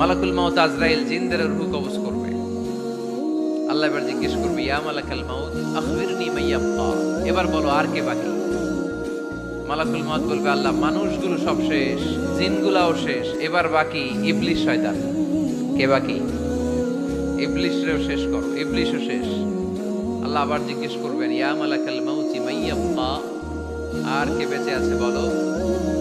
মালাকুল মাউত আজরাইল জিনদের রুহু কবজ করবে। আল্লাহ এবার জিজ্ঞেস করবে, ইয়া মালাকাল মাউত, আখবিরনি মাইয়াপ্পা এবার বলো, আর কে বাকি? মালাকুল মাউত বলবে, আল্লাহ, মানুষগুলো সব শেষ, জিনগুলাও শেষ, এবার বাকি ইবলিশ শয়তান। কে বাকি? ইবলিশরেও শেষ করো ইবলিশও শেষ। আল্লাহ আবার জিজ্ঞেস করবেন, ইয়া মালাকাল মাউতি মাইয়াপ্পা আর কে বেঁচে আছে বলো?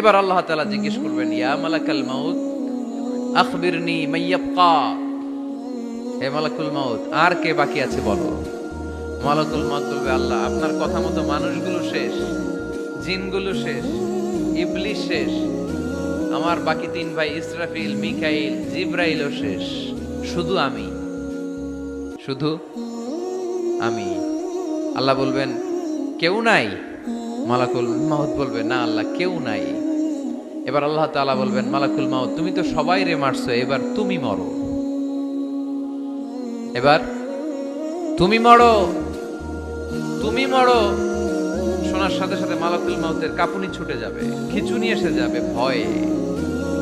এবার আল্লাহ তাআলা জিজ্ঞেস করবেন, ইয়া মালাকাল মাউত, আখবিরনি মাইয়াবকা হে মালাকুল মাউত, আর কে বাকি আছে বলো? মালাকুল মাউত বলবে, আল্লাহ, আপনার কথা মতো মানুষগুলো শেষ, জিনগুলো শেষ ইবলিশ শেষ, আমার বাকি তিন ভাই ইসরাফিল, মিকাইল, জিব্রাইলও শেষ, শুধু আমি। শুধু আমি। আল্লাহ বলবেন, কেউ নাই? মালাকুল মাউত বলবে, না, আল্লাহ, কেউ নাই। এবার আল্লাহ তাআলা বলবেন, মালাকুল মাউত, তুমি তো সবাই রে মারছো, এবার তুমি মরো। এবার, তুমি মরো তুমি মরো। শোনার সাথে সাথে মালাকুল মাউতের কাপুনি ছুটে যাবে, খিচুনি এসে যাবে ভয়ে।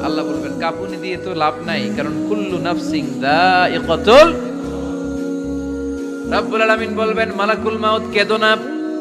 আল্লাহ বলবেন, কাপুনি দিয়ে তো লাভ নাই, কারণ কুল্লু নাফসিং দাইকাতুল রব্বুল আলামিন বলবেন, মালাকুল মাউত কেদো না।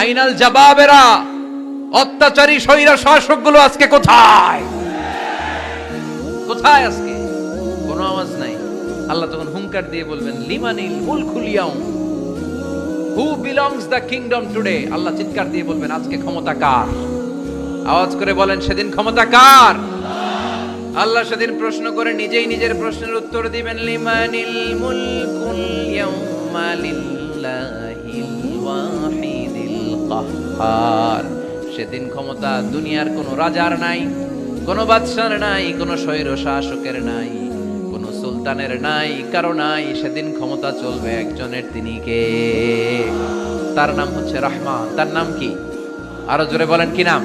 আইনাল জাবাবেরা, অত্যাচারী সৈরা শাসকগুলো আজকে কোথায়? কোথায় আজকে? কোনো আওয়াজ নাই। আল্লাহ তখন হুঙ্কার দিয়ে বলবেন, লিমানিল মুল খুলিয়াও who belongs the kingdom today আল্লাহ চিৎকার দিয়ে বলবেন, আজকে ক্ষমতা কার? আওয়াজ করে বলেন, সেদিন ক্ষমতা কার? আল্লাহ সেদিন প্রশ্ন করে নিজেই নিজের প্রশ্নের উত্তর দিবেন, লিমানিল মুলকুল ইয়াউমা লিল্লাহিল ওয়াহিদিল কাহ্হার সেদিন ক্ষমতা দুনিয়ার কোনো রাজার নাই, কোনো বাদশার নাই, কোনো স্বৈর শাসকের নাই, কোনো সুলতানের নাই, কারও নাই। সেদিন ক্ষমতা চলবে একজনের তিনি কে? তার নাম হচ্ছে রহমান। তার নাম কি? আরও জোরে বলেন, কি নাম?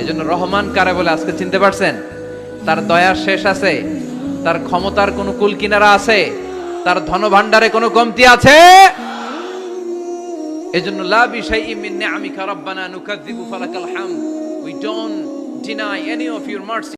এজন্য রহমান কারে বলে আজকে চিনতে পারছেন? তার দয়ার শেষ আছে, তার ক্ষমতার কোনো কুল কিনারা আছে, তার ধন ভান্ডারে কোনো কমতি আছে? এজন্য, লা বিশাইইম মিন নিআমিকা, রাব্বানা নুকাযযিবু ফালাকাল হামদ। We don't deny any of your mercy